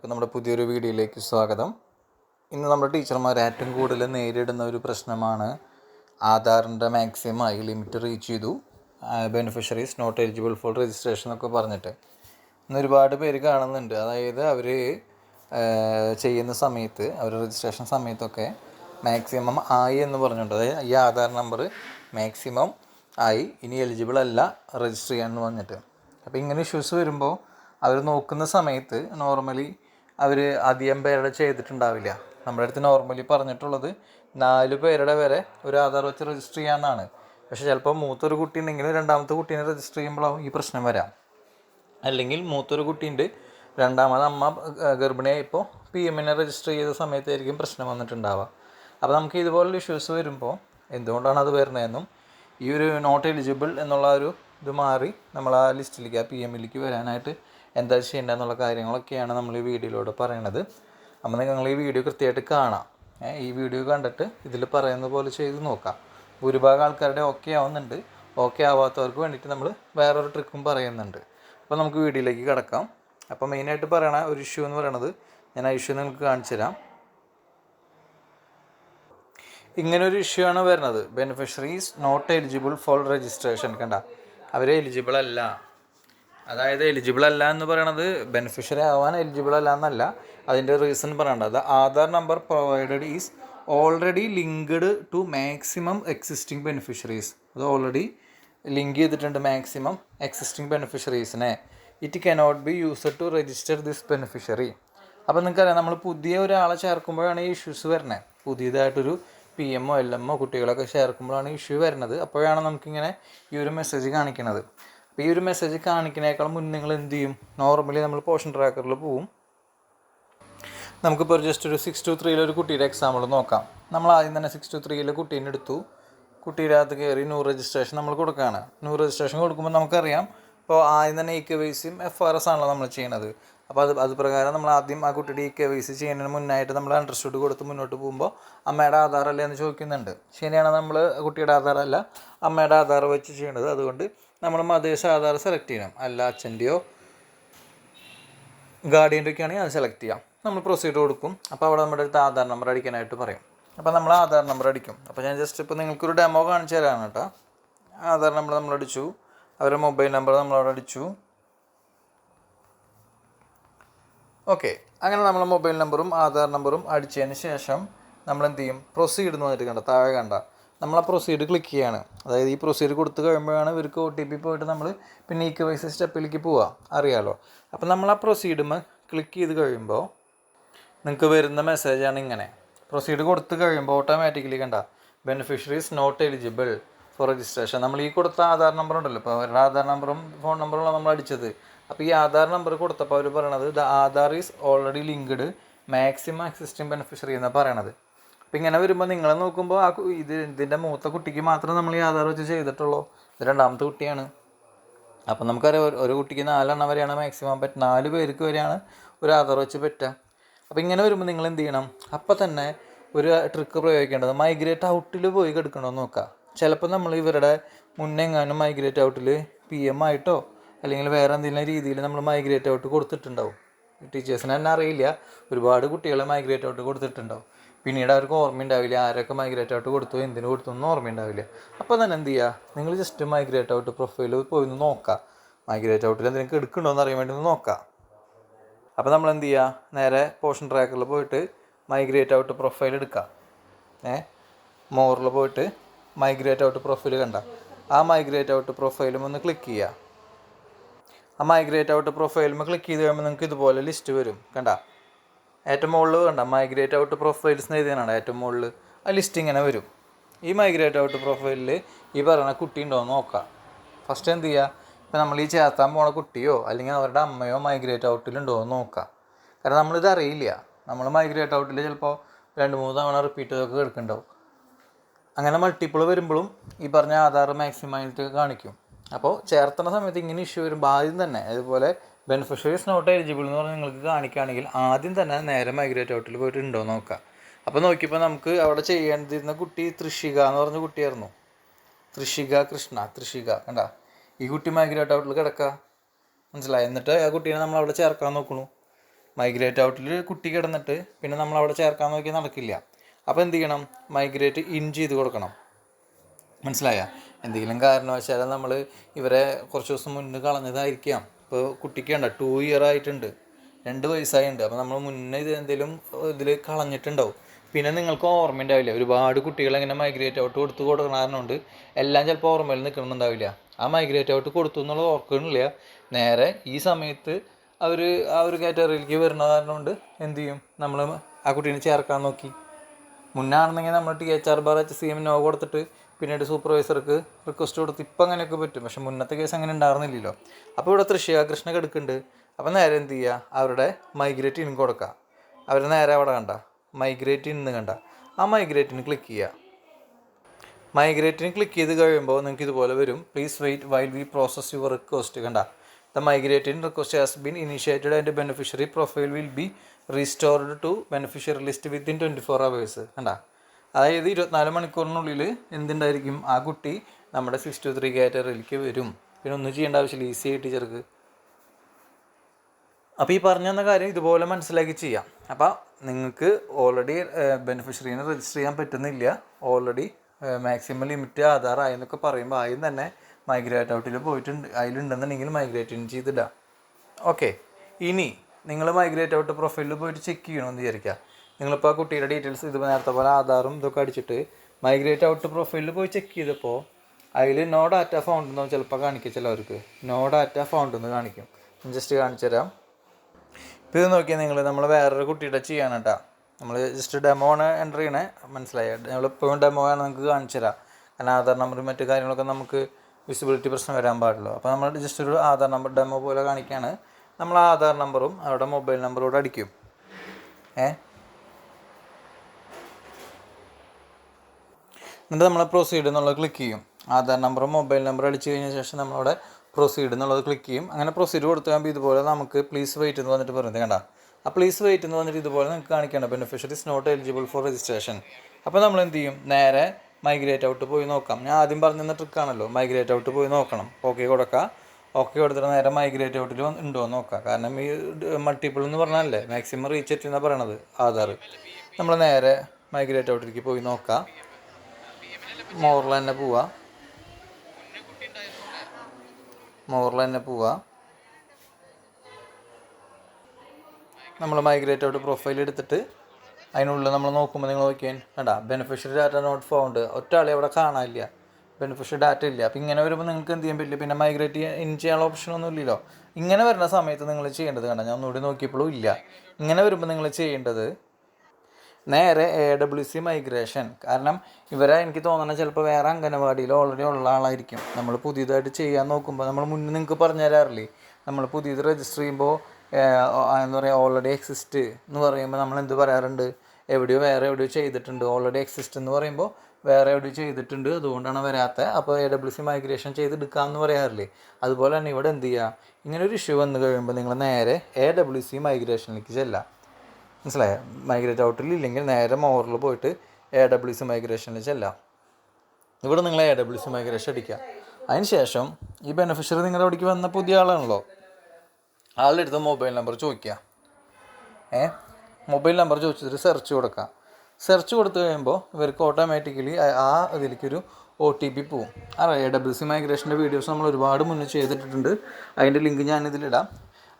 എല്ലാവർക്കും നമ്മുടെ പുതിയൊരു വീഡിയോയിലേക്ക് സ്വാഗതം. ഇന്ന് നമ്മുടെ ടീച്ചർമാർ ഏറ്റവും കൂടുതൽ നേരിടുന്ന ഒരു പ്രശ്നമാണ് ആധാറിന്റെ മാക്സിമം ആയി ലിമിറ്റ് റീച്ച് ചെയ്തു. Beneficiaries not eligible for registration എന്നൊക്കെ പറഞ്ഞിട്ട്. ഇന്ന് ഒരുപാട് പേര് കാണുന്നുണ്ട്. അതായത് അവർ ചെയ്യുന്ന സമയത്ത് അവർ രജിസ്ട്രേഷൻ സമയത്തൊക്കെ മാക്സിമം ആയി എന്ന് പറഞ്ഞിട്ടുണ്ട്. അതായത് ഈ ആധാർ നമ്പർ മാക്സിമം ആയി ഇനി എലിജിബിൾ അല്ല രജിസ്റ്റർ ചെയ്യാമെന്ന് പറഞ്ഞിട്ട്. അപ്പോൾ ഇങ്ങനെ ഇഷ്യൂസ് വരുമ്പോൾ അവർ നോക്കുന്ന സമയത്ത് നോർമലി അവർ അധികം പേരുടെ ചെയ്തിട്ടുണ്ടാവില്ല. നമ്മുടെ അടുത്ത് നോർമലി പറഞ്ഞിട്ടുള്ളത് നാല് പേരുടെ വരെ ഒരു ആധാർ വെച്ച് രജിസ്റ്റർ ചെയ്യാമെന്നാണ് പക്ഷേ ചിലപ്പോൾ മൂത്തൊരു കുട്ടി ഉണ്ടെങ്കിലും രണ്ടാമത്തെ കുട്ടീനെ രജിസ്റ്റർ ചെയ്യുമ്പോഴാവും ഈ പ്രശ്നം വരാം. അല്ലെങ്കിൽ മൂത്തൊരു കുട്ടീന്റെ രണ്ടാമത് അമ്മ ഗർഭിണിയായിപ്പോൾ പി എമ്മിനെ രജിസ്റ്റർ ചെയ്ത സമയത്തായിരിക്കും പ്രശ്നം വന്നിട്ടുണ്ടാവുക. അപ്പോൾ നമുക്ക് ഇതുപോലുള്ള ഇഷ്യൂസ് വരുമ്പോൾ എന്തുകൊണ്ടാണ് അത് വരുന്നതെന്നും ഈ ഒരു നോട്ട് എലിജിബിൾ എന്നുള്ള ഒരു ഇത് മാറി നമ്മൾ ആ ലിസ്റ്റിലേക്ക് ആ പി എമ്മിലേക്ക് വരാനായിട്ട് എന്താ ചെയ്യേണ്ടതെന്നുള്ള കാര്യങ്ങളൊക്കെയാണ് നമ്മൾ ഈ വീഡിയോയിലൂടെ പറയണത്. അപ്പോൾ നിങ്ങൾ ഈ വീഡിയോ കൃത്യമായിട്ട് കാണാം. ഈ വീഡിയോ കണ്ടിട്ട് ഇതിൽ പറയുന്ന പോലെ ചെയ്ത് നോക്കാം. ഭൂരിഭാഗം ആൾക്കാരുടെ ഓക്കെ ആവുന്നുണ്ട്. ഓക്കെ ആവാത്തവർക്ക് വേണ്ടിയിട്ട് നമ്മൾ വേറൊരു ട്രിക്കും പറയുന്നുണ്ട്. അപ്പോൾ നമുക്ക് വീഡിയോയിലേക്ക് കിടക്കാം. അപ്പോൾ മെയിനായിട്ട് പറയണ ഒരു ഇഷ്യൂ എന്ന് പറയണത് ഞാൻ ആ ഇഷ്യൂ നിങ്ങൾക്ക് കാണിച്ചു തരാം. ഇങ്ങനൊരു ഇഷ്യൂ ആണ് വരുന്നത്. Beneficiaries not eligible for registration കണ്ട? അവർ എലിജിബിൾ അല്ല. അതായത് എലിജിബിൾ അല്ല എന്ന് പറയണത് ബെനിഫിഷ്യറി ആവാൻ എലിജിബിൾ അല്ല എന്നല്ല. അതിന്റെ റീസൺ പറയേണ്ടത് Aadhaar number provided is already linked to maximum existing beneficiaries അത് ഓൾറെഡി ലിങ്ക് ചെയ്തിട്ടുണ്ട് maximum existing ബെനിഫിഷ്യറീസിനെ it cannot be used to register this beneficiary അപ്പോൾ നിങ്ങൾക്കറിയാം നമ്മൾ പുതിയ ഒരാളെ ചേർക്കുമ്പോഴാണ് ഈ ഇഷ്യൂസ് വരുന്നത് പുതിയതായിട്ടൊരു പി എമ്മോ എൽ എമ്മോ കുട്ടികളൊക്കെ ചേർക്കുമ്പോഴാണ് ഇഷ്യൂ വരുന്നത്. അപ്പോഴാണ് നമുക്കിങ്ങനെ ഈ ഒരു മെസ്സേജ് കാണിക്കുന്നത് അപ്പോൾ ഈ ഒരു മെസ്സേജ് കാണിക്കുന്നതിനേക്കാൾ മുന്നേ നിങ്ങൾ എന്ത് ചെയ്യും? നോർമലി നമ്മൾ പോഷൻ ട്രാക്കറിൽ പോവും. നമുക്കിപ്പോൾ ജസ്റ്റ് ഒരു സിക്സ് ടു ത്രീയിലെ ഒരു കുട്ടിയുടെ എക്സാമ്പിൾ നോക്കാം. നമ്മൾ ആദ്യം തന്നെ സിക്സ് ടു ത്രീയിലെ കുട്ടീനെ എടുത്തു. കുട്ടിയുടെ അകത്ത് കയറി ന്യൂ രജിസ്ട്രേഷൻ നമ്മൾ കൊടുക്കുകയാണ്. ന്യൂ രജിസ്ട്രേഷൻ കൊടുക്കുമ്പോൾ നമുക്കറിയാം. ഇപ്പോൾ ആദ്യം തന്നെ ഇ കെ വൈസിയും എഫ് ആർ എസ് ആണല്ലോ നമ്മൾ ചെയ്യണത്. അപ്പോൾ അത് അത് പ്രകാരം നമ്മൾ ആദ്യം ആ കുട്ടിയുടെ ഈ കെ വൈ സി ചെയ്യുന്നതിന് മുന്നായിട്ട് നമ്മൾ അണ്ടർസ്റ്റുഡ് കൊടുത്ത് മുന്നോട്ട് പോകുമ്പോൾ അമ്മയുടെ ആധാർ അല്ലേ എന്ന് ചോദിക്കുന്നുണ്ട്. ശരിയാണ് നമ്മൾ കുട്ടിയുടെ ആധാറല്ല അമ്മയുടെ ആധാർ വെച്ച് ചെയ്യേണ്ടത് അതുകൊണ്ട് നമ്മൾ മതേശ ആധാർ സെലക്ട് ചെയ്യണം. അല്ല അച്ഛന്റെയോ ഗാർഡിയന്റെ ഒക്കെ ആണെങ്കിൽ അത് സെലക്ട് ചെയ്യാം. നമ്മൾ പ്രൊസീഡ് കൊടുക്കും. അപ്പോൾ അവിടെ നമ്മുടെ അടുത്ത് ആധാർ നമ്പർ അടിക്കാനായിട്ട് പറയും. അപ്പോൾ നമ്മൾ ആധാർ നമ്പർ അടിക്കും. അപ്പോൾ ഞാൻ ജസ്റ്റ് ഇപ്പോൾ നിങ്ങൾക്കൊരു ഡെമോ കാണിച്ചു തരാണ് കേട്ടോ. ആധാർ നമ്പർ നമ്മൾ അടിച്ചു. അവരുടെ മൊബൈൽ നമ്പർ നമ്മൾ അവിടെ അടിച്ചു. ഓക്കെ. അങ്ങനെ നമ്മൾ മൊബൈൽ നമ്പറും ആധാർ നമ്പറും അടിച്ചതിന് ശേഷം നമ്മൾ എന്ത് ചെയ്യും പ്രൊസീഡ് എന്ന് പറഞ്ഞിട്ട് കണ്ട? താഴെ കണ്ട. നമ്മൾ ആ പ്രൊസീഡ് ക്ലിക്ക് ചെയ്യാണ്. അതായത് ഈ പ്രൊസീഡ് കൊടുത്തു കഴിയുമ്പോഴാണ് ഇവർക്ക് ഒ ടി പി പോയിട്ട് നമ്മൾ പിന്നെ ഈ വൈസ് സ്റ്റെപ്പിലേക്ക് പോവുക അറിയാമല്ലോ അപ്പം നമ്മൾ ആ പ്രൊസീഡുമ ക്ലിക്ക് ചെയ്ത് കഴിയുമ്പോൾ നിങ്ങൾക്ക് വരുന്ന മെസ്സേജാണ് ഇങ്ങനെ. പ്രൊസീഡ് കൊടുത്തു കഴിയുമ്പോൾ ഓട്ടോമാറ്റിക്കലി കണ്ട. Beneficiaries not eligible for registration നമ്മൾ ഈ കൊടുത്ത ആധാർ നമ്പർ ഉണ്ടല്ലോ. ഇപ്പോൾ അവരുടെ ആധാർ നമ്പറും ഫോൺ നമ്പറും നമ്മൾ അടിച്ചത്. അപ്പോൾ ഈ ആധാർ നമ്പർ കൊടുത്തപ്പോൾ അവർ പറയണത് the Aadhaar is already linked maximum existing beneficiary എന്നാണ് പറയണത്. അപ്പോൾ ഇങ്ങനെ വരുമ്പോൾ നിങ്ങളെ നോക്കുമ്പോൾ ആ ഇത് ഇതിന്റെ മൂത്ത കുട്ടിക്ക് മാത്രം നമ്മൾ ഈ ആധാർ വെച്ച് ചെയ്തിട്ടുള്ളൂ. ഇത് രണ്ടാമത്തെ കുട്ടിയാണ്. അപ്പം നമുക്കറിയാം ഒരു- കുട്ടിക്ക് നാലെണ്ണം വരെയാണ് മാക്സിമം പറ്റ നാല് പേർക്ക് വരെയാണ് ഒരു ആധാർ വെച്ച് പറ്റുക അപ്പോൾ ഇങ്ങനെ വരുമ്പോൾ നിങ്ങൾ എന്ത് ചെയ്യണം? അപ്പം തന്നെ ഒരു ട്രിക്ക് പ്രയോഗിക്കേണ്ടത് മൈഗ്രേറ്റ് ഔട്ടിൽ പോയി കിടക്കണമെന്ന് നോക്കുക ചിലപ്പോൾ നമ്മൾ ഇവരുടെ മുന്നേ എങ്ങാനും മൈഗ്രേറ്റ് ഔട്ടിൽ പി എം ആയിട്ടോ അല്ലെങ്കിൽ വേറെ എന്തെങ്കിലും രീതിയിൽ നമ്മൾ മൈഗ്രേറ്റ് ഔട്ട് കൊടുത്തിട്ടുണ്ടാവും. ടീച്ചേഴ്സിന് തന്നെ അറിയില്ല. ഒരുപാട് കുട്ടികളെ മൈഗ്രേറ്റ് ഔട്ട് കൊടുത്തിട്ടുണ്ടാവും. പിന്നീട് അവർക്ക് ഓർമ്മയുണ്ടാവില്ല ആരൊക്കെ മൈഗ്രേറ്റ് ഔട്ട് കൊടുത്തു എന്തിനു കൊടുത്തു എന്ന് ഓർമ്മയുണ്ടാവില്ല അപ്പോൾ തന്നെ എന്ത് ചെയ്യുക നിങ്ങൾ ജസ്റ്റ് മൈഗ്രേറ്റ് ഔട്ട് പ്രൊഫൈൽ പോയി ഒന്ന് നോക്കുക മൈഗ്രേറ്റ് ഔട്ടിൽ എന്തെങ്കിലും എടുക്കണോ എന്ന് അറിയാൻ വേണ്ടി ഒന്ന് നോക്കുക അപ്പോൾ നമ്മൾ എന്ത് ചെയ്യുക നേരെ പോർഷൻ ട്രാക്കറിൽ പോയിട്ട് മൈഗ്രേറ്റ് ഔട്ട് പ്രൊഫൈൽ എടുക്കുക ഏ? മോറിൽ പോയിട്ട് മൈഗ്രേറ്റ് ഔട്ട് പ്രൊഫൈൽ കണ്ട. ആ മൈഗ്രേറ്റ് ഔട്ട് പ്രൊഫൈലും ഒന്ന് ക്ലിക്ക് ചെയ്യുക ആ മൈഗ്രേറ്റ് ഔട്ട് പ്രൊഫൈലുമ്പോൾ ക്ലിക്ക് ചെയ്ത് കഴിയുമ്പോൾ നിങ്ങൾക്ക് ഇതുപോലെ ലിസ്റ്റ് വരും കണ്ട? ഏറ്റവും മുകളിൽ കണ്ട മൈഗ്രേറ്റ് ഔട്ട് പ്രൊഫൈൽസ് എന്ന് എഴുതിയാണ് ഏറ്റവും മുകളിൽ ആ ലിസ്റ്റ് ഇങ്ങനെ വരും. ഈ മൈഗ്രേറ്റ് ഔട്ട് പ്രൊഫൈലിൽ ഈ പറയുന്ന കുട്ടി ഉണ്ടോ എന്ന് നോക്കാം. ഫസ്റ്റ് എന്ത് ചെയ്യുക ഇപ്പം നമ്മൾ ഈ ചേർത്താൻ പോണ കുട്ടിയോ അല്ലെങ്കിൽ അവരുടെ അമ്മയോ മൈഗ്രേറ്റ് ഔട്ടിലുണ്ടോ എന്ന് നോക്കാം. കാരണം നമ്മളിത് അറിയില്ല. നമ്മൾ മൈഗ്രേറ്റ് ഔട്ടിൽ ചിലപ്പോൾ രണ്ട് മൂന്ന് തവണ റിപ്പീറ്റ് ചെയ്തൊക്കെ കേൾക്കുന്നുണ്ടാവും. അങ്ങനെ മൾട്ടിപ്പിൾ വരുമ്പോഴും ഈ പറഞ്ഞ ആധാർ മാക്സിമം ആയിട്ട് കാണിക്കും. അപ്പോൾ ചേർത്തണ സമയത്ത് ഇങ്ങനെ ഇഷ്യൂ വരുമ്പോൾ ആദ്യം തന്നെ അതുപോലെ ബെനിഫിഷ്യറീസ് നോട്ട് എലിജിബിൾ എന്ന് പറഞ്ഞ് നിങ്ങൾക്ക് കാണിക്കുകയാണെങ്കിൽ ആദ്യം തന്നെ നേരെ മൈഗ്രേറ്റ് ഔട്ടിൽ പോയിട്ട് ഉണ്ടോ നോക്കാം. അപ്പോൾ നോക്കിയപ്പോൾ നമുക്ക് അവിടെ ചെയ്യേണ്ടിയിരുന്ന കുട്ടി തൃഷിക എന്ന് പറഞ്ഞ കുട്ടിയായിരുന്നു. തൃഷിക കൃഷ്ണ തൃഷിക കണ്ട? ഈ കുട്ടി മൈഗ്രേറ്റ് ഔട്ടിൽ കിടക്കുക മനസ്സിലായി? എന്നിട്ട് ആ കുട്ടീനെ നമ്മൾ അവിടെ ചേർക്കാൻ നോക്കണു. മൈഗ്രേറ്റ് ഔട്ടിൽ കുട്ടി കിടന്നിട്ട് പിന്നെ നമ്മൾ അവിടെ ചേർക്കാൻ നോക്കിയാൽ നടക്കില്ല. അപ്പോൾ എന്ത് ചെയ്യണം? മൈഗ്രേറ്റ് ഇൻ ചെയ്ത് കൊടുക്കണം. മനസ്സിലായ? എന്തെങ്കിലും കാരണവശാൽ നമ്മൾ ഇവരെ കുറച്ച് ദിവസം മുന്നേ കളഞ്ഞതായിരിക്കാം. ഇപ്പോൾ കുട്ടിക്ക് വേണ്ട ടു ഇയർ ആയിട്ടുണ്ട്. രണ്ട് വയസ്സായിട്ടുണ്ട് അപ്പോൾ നമ്മൾ മുന്നേ ഇത് എന്തെങ്കിലും ഇതിൽ കളഞ്ഞിട്ടുണ്ടാവും. പിന്നെ നിങ്ങൾക്ക് ഓർമ്മ ഉണ്ടാവില്ല ഒരുപാട് കുട്ടികൾ ഇങ്ങനെ മൈഗ്രേറ്റ് ഔട്ട് കൊടുത്തു കൊടുക്കുന്ന കാരണമുണ്ട്. എല്ലാം ചിലപ്പോൾ ഓർമ്മയിൽ നിൽക്കണമെന്നുണ്ടാവില്ല ആ മൈഗ്രേറ്റ് ഔട്ട് കൊടുത്തു എന്നുള്ളത് ഓർക്കണില്ല നേരെ ഈ സമയത്ത് അവർ ആ ഒരു കാറ്റഗറിയിലേക്ക് വരുന്ന കാരണമുണ്ട്. എന്ത് ചെയ്യും? നമ്മൾ ആ കുട്ടീനെ ചേർക്കാൻ നോക്കി. മുന്നാണെന്നെങ്കിൽ നമ്മൾ T H R bar H C M no കൊടുത്തിട്ട് പിന്നീട് സൂപ്പർവൈസർക്ക് റിക്വസ്റ്റ് കൊടുത്ത് ഇപ്പം അങ്ങനെയൊക്കെ പറ്റും. പക്ഷെ മുന്നത്തെ കേസ് അങ്ങനെ ഉണ്ടായിരുന്നില്ലല്ലോ. അപ്പോൾ ഇവിടെ തൃശ്ശിയ കൃഷ്ണ എടുക്കുന്നുണ്ട് അപ്പോൾ നേരെ എന്ത് ചെയ്യുക? അവരുടെ മൈഗ്രേറ്റ് ഇൻ കൊടുക്കുക. അവർ നേരെ അവിടെ കണ്ട. മൈഗ്രേറ്റ് ഇന്ന് കണ്ട. ആ മൈഗ്രേറ്റിന് ക്ലിക്ക് ചെയ്യുക. മൈഗ്രേറ്റിന് ക്ലിക്ക് ചെയ്ത് കഴിയുമ്പോൾ നിങ്ങൾക്ക് ഇതുപോലെ വരും. Please wait while we process your request കണ്ട. The migrate in request has been initiated and beneficiary profile will be restored to beneficiary list within twenty four hours കണ്ട. അതായത് ഇരുപത്തിനാല് മണിക്കൂറിനുള്ളിൽ എന്തുണ്ടായിരിക്കും? ആ കുട്ടി നമ്മുടെ സിക്സ് ടു ത്രീ കാറ്റഗറിയിലേക്ക് വരും. പിന്നെ ഒന്നും ചെയ്യേണ്ട ആവശ്യമില്ല. ഈസി ആയിട്ട് ടീച്ചർക്ക് അപ്പോൾ ഈ പറഞ്ഞു തന്ന കാര്യം ഇതുപോലെ മനസ്സിലാക്കി ചെയ്യാം. അപ്പോൾ നിങ്ങൾക്ക് ഓൾറെഡി ബെനിഫിഷ്യറീനെ രജിസ്റ്റർ ചെയ്യാൻ പറ്റുന്നില്ല. ഓൾറെഡി മാക്സിമം ലിമിറ്റ് ആധാർ ആയെന്നൊക്കെ പറയുമ്പോൾ ആദ്യം തന്നെ മൈഗ്രേറ്റ് ഔട്ടിൽ പോയിട്ടുണ്ട്. അതിലുണ്ടെന്നുണ്ടെങ്കിൽ മൈഗ്രേറ്റ് ഇൻ ചെയ്തിടാം. ഓക്കെ ഇനി നിങ്ങൾ മൈഗ്രേറ്റ് ഔട്ട് പ്രൊഫൈലിൽ പോയിട്ട് ചെക്ക് ചെയ്യണമെന്ന് വിചാരിക്കുക നിങ്ങളിപ്പോൾ ആ കുട്ടിയുടെ ഡീറ്റെയിൽസ് ഇത് നേരത്തെ പോലെ ആധാറും ഇതൊക്കെ അടിച്ചിട്ട് മൈഗ്രേറ്റ് ഔട്ട് പ്രൊഫൈലിൽ പോയി ചെക്ക് ചെയ്തപ്പോൾ അതിൽ നോ ഡാറ്റ ഫൗണ്ട് എന്ന് ചിലപ്പോൾ കാണിക്കും ചിലവർക്ക്. നോ ഡാറ്റ ഫൗണ്ട് എന്ന് കാണിക്കും. ജസ്റ്റ് കാണിച്ചു തരാം. ഇപ്പോൾ ഇത് നോക്കിയാൽ നിങ്ങൾ നമ്മൾ വേറൊരു കുട്ടിയുടെ ചെയ്യാണ് കേട്ടോ നമ്മൾ ജസ്റ്റ് ഡെമോ ആണ് എന്റർ ചെയ്യണേ. മനസ്സിലായി? നമ്മളിപ്പോഴും ഡെമോ ആണ് നിങ്ങൾക്ക് കാണിച്ചു തരാം. കാരണം ആധാർ നമ്പറും മറ്റു കാര്യങ്ങളൊക്കെ നമുക്ക് വിസിബിലിറ്റി പ്രശ്നം വരാൻ പാടുള്ളൂ. അപ്പോൾ നമ്മൾ ജസ്റ്റ് ഒരു ആധാർ നമ്പർ ഡെമോ പോലെ കാണിക്കുകയാണ് നമ്മൾ ആധാർ നമ്പറും അവരുടെ മൊബൈൽ നമ്പറും കൂടെ അടിക്കും. ഏ? എന്നിട്ട് നമ്മൾ പ്രൊസീഡ് എന്നുള്ളത് ക്ലിക്ക് ചെയ്യും. ആധാർ നമ്പറും മൊബൈൽ നമ്പറും അടിച്ചു കഴിഞ്ഞ ശേഷം നമ്മളവിടെ പ്രൊസീഡ് എന്നുള്ളത് ക്ലിക്ക് ചെയ്യും. അങ്ങനെ പ്രൊസീഡ് കൊടുത്തു കഴിയുമ്പോൾ ഇതുപോലെ നമുക്ക് പ്ലീസ് വെയിറ്റ് എന്ന് വന്നിട്ട് പറയുന്നത് കണ്ട? ആ പ്ലീസ് വെയിറ്റ് എന്ന് വന്നിട്ട് ഇതുപോലെ നിങ്ങൾക്ക് കാണിക്കേണ്ട beneficiary is not eligible for registration അപ്പോൾ നമ്മൾ എന്ത് ചെയ്യും? നേരെ മൈഗ്രേറ്റ് ഔട്ട് പോയി നോക്കാം. ഞാൻ ആദ്യം പറഞ്ഞിരുന്ന ട്രിക്കാണല്ലോ മൈഗ്രേറ്റ് ഔട്ട് പോയി നോക്കണം. ഓക്കെ കൊടുക്കുക ഓക്കെ കൊടുത്തിട്ട് നേരെ മൈഗ്രേറ്റ് ഔട്ടിൽ ഉണ്ടോ എന്ന് നോക്കാം. കാരണം ഈ മൾട്ടിപ്പിൾ എന്ന് പറഞ്ഞാലല്ലേ? മാക്സിമം റീച്ച് എത്തി എന്നാണ് പറയണത്. ആധാർ. നമ്മൾ നേരെ മൈഗ്രേറ്റ് ഔട്ടിലേക്ക് പോയി നോക്കാം. മോറിൽ തന്നെ പോവാ. മോറിൽ തന്നെ പോവാ. നമ്മൾ മൈഗ്രേറ്റ് ഔട്ട് പ്രൊഫൈൽ എടുത്തിട്ട് അതിനുള്ളിൽ നമ്മൾ നോക്കുമ്പോൾ നിങ്ങൾ നോക്കിയാൽ വേണ്ട ബെനിഫിഷ്യറി ഡാറ്റ നോട്ട് ഫൗണ്ട് ഒറ്റ അവിടെ കാണാനില്ല. ബെനിഫിഷ്യറി ഡാറ്റ ഇല്ല. അപ്പോൾ ഇങ്ങനെ വരുമ്പോൾ നിങ്ങൾക്ക് എന്ത് ചെയ്യാൻ പറ്റില്ല? പിന്നെ മൈഗ്രേറ്റ് ഇൻ ചെയ്യാനുള്ള ഓപ്ഷൻ ഒന്നും ഇല്ലല്ലോ. ഇങ്ങനെ വരുന്ന സമയത്ത് നിങ്ങൾ ചെയ്യേണ്ടത് കണ്ട? ഞാൻ ഒന്നുകൂടി നോക്കിയപ്പോഴും ഇല്ല. ഇങ്ങനെ വരുമ്പോൾ നിങ്ങൾ ചെയ്യേണ്ടത് നേരെ എ ഡബ്ല്യു സി മൈഗ്രേഷൻ കാരണം ഇവരെ എനിക്ക് തോന്നുന്നത് ചിലപ്പോൾ വേറെ അംഗനവാടിയിൽ ഓൾറെഡി ഉള്ള ആളായിരിക്കും. നമ്മൾ പുതിയതായിട്ട് ചെയ്യാൻ നോക്കുമ്പോൾ നമ്മൾ മുന്നേ നിങ്ങൾക്ക് പറഞ്ഞു തരാറില്ലേ നമ്മൾ പുതിയത് രജിസ്റ്റർ ചെയ്യുമ്പോൾ എന്താ പറയുക ഓൾറെഡി എക്സിസ്റ്റ് എന്ന് പറയുമ്പോൾ നമ്മൾ എന്ത് പറയാറുണ്ട്? എവിടെയോ വേറെ എവിടെയോ ചെയ്തിട്ടുണ്ട്. ഓൾറെഡി എക്സിസ്റ്റ് എന്ന് പറയുമ്പോൾ വേറെ എവിടെയോ ചെയ്തിട്ടുണ്ട്. അതുകൊണ്ടാണ് വരാത്തത് അപ്പോൾ എ ഡബ്ല്യു സി മൈഗ്രേഷൻ ചെയ്തെടുക്കാമെന്ന് പറയാറില്ലേ? അതുപോലെ തന്നെ ഇവിടെ എന്ത് ചെയ്യുക ഇങ്ങനെ ഒരു ഇഷ്യൂ വന്നു കഴിയുമ്പോൾ നിങ്ങൾ നേരെ എ ഡബ്ല്യു സി മൈഗ്രേഷനിലേക്ക് ചെല്ലാം. മനസ്സിലായോ? മൈഗ്രേറ്റ് ഔട്ടിൽ ഇല്ലെങ്കിൽ നേരെ മോറിൽ പോയിട്ട് എ ഡബ്ല്യു സി മൈഗ്രേഷനിൽ ചെല്ലാം. ഇവിടെ നിങ്ങൾ എ ഡബ്ല്യു സി മൈഗ്രേഷൻ അടിക്കുക. അതിന് ശേഷം ഈ ബെനിഫിഷ്യറി നിങ്ങളുടെ അവിടേക്ക് വന്ന പുതിയ ആളാണല്ലോ. ആളുടെ അടുത്ത് മൊബൈൽ നമ്പർ ചോദിക്കുക. ഏ? മൊബൈൽ നമ്പർ ചോദിച്ചിട്ട് സെർച്ച് കൊടുക്കുക. സെർച്ച് കൊടുത്തു കഴിയുമ്പോൾ ഇവർക്ക് ഓട്ടോമാറ്റിക്കലി ആ ഇതിലേക്കൊരു ഒ ടി പി പോവും. അറിയാം എ ഡബ്ല്യു സി മൈഗ്രേഷന്റെ വീഡിയോസ് നമ്മൾ ഒരുപാട് മുന്നേ ചെയ്തിട്ടുണ്ട് അതിന്റെ ലിങ്ക് ഞാനിതിലിടാം.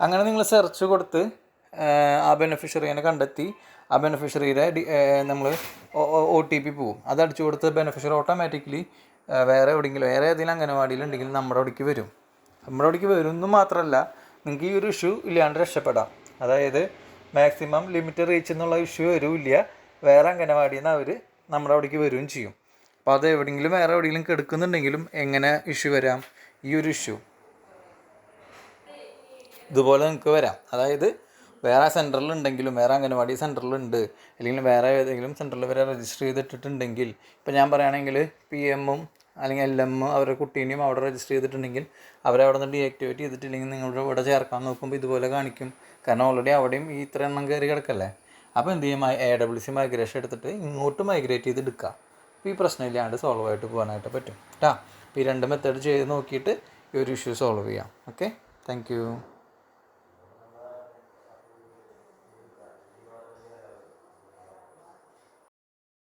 അങ്ങനെ നിങ്ങൾ സെർച്ച് കൊടുത്ത് ആ ബെനിഫിഷ്യറീനെ കണ്ടെത്തി ആ ബെനിഫിഷ്യറിയുടെ നമ്മൾ ഒ ടി പി പോവും. അത് അടിച്ചു കൊടുത്ത് ബെനിഫിഷ്യറി ഓട്ടോമാറ്റിക്കലി വേറെ എവിടെയെങ്കിലും വേറെ ഏതെങ്കിലും അംഗനവാടിയിലുണ്ടെങ്കിൽ നമ്മുടെ അവിടേക്ക് വരും. നമ്മുടെ അവിടേക്ക് വരും എന്ന് മാത്രമല്ല നിങ്ങൾക്ക് ഈ ഒരു ഇഷ്യൂ ഇല്ലാണ്ട് രക്ഷപ്പെടാം. അതായത് മാക്സിമം ലിമിറ്റ് റീച്ച് എന്നുള്ള ഇഷ്യൂ വരില്ല വേറെ അംഗനവാടിയിൽ നിന്ന് അവർ നമ്മുടെ അവിടേക്ക് വരികയും ചെയ്യും. അപ്പോൾ അത് എവിടെയെങ്കിലും വേറെ എവിടെയെങ്കിലും കെടുക്കുന്നുണ്ടെങ്കിലും എങ്ങനെ ഇഷ്യൂ വരാം? ഈ ഒരു ഇഷ്യൂ ഇതുപോലെ നിങ്ങൾക്ക് വരാം. അതായത് വേറെ സെന്ററിൽ ഉണ്ടെങ്കിലും വേറെ അംഗനവാടി സെന്ററിലുണ്ട് അല്ലെങ്കിൽ വേറെ ഏതെങ്കിലും സെന്ററിൽ വരെ രജിസ്റ്റർ ചെയ്തിട്ടുണ്ടെങ്കിൽ ഇപ്പോൾ ഞാൻ പറയുകയാണെങ്കിൽ പി എമ്മും അല്ലെങ്കിൽ എൽ എം അവരുടെ കുട്ടീനെയും അവിടെ രജിസ്റ്റർ ചെയ്തിട്ടുണ്ടെങ്കിൽ അവരെ അവിടെ നിന്ന് ഡീആക്ടിവേറ്റ് ചെയ്തിട്ടില്ലെങ്കിൽ നിങ്ങളുടെ ഇവിടെ ചേർക്കാൻ നോക്കുമ്പോൾ ഇതുപോലെ കാണിക്കും. കാരണം ഓൾറെഡി അവിടെയും ഈ ഇത്ര എണ്ണം കയറി കിടക്കല്ലേ? അപ്പോൾ എന്ത് ചെയ്യും? എ ഡബ്ല്യു സി മൈഗ്രേഷൻ എടുത്തിട്ട് ഇങ്ങോട്ട് മൈഗ്രേറ്റ് ചെയ്ത് എടുക്കുക. അപ്പോൾ ഈ പ്രശ്നം ഇല്ലാണ്ട് സോൾവ് ആയിട്ട് പോകാനായിട്ട് പറ്റും. കേട്ടോ? അപ്പോൾ ഈ രണ്ട് മെത്തേഡ് ചെയ്ത് നോക്കിയിട്ട് ഈ ഒരു ഇഷ്യൂ സോൾവ് ചെയ്യാം. Okay thank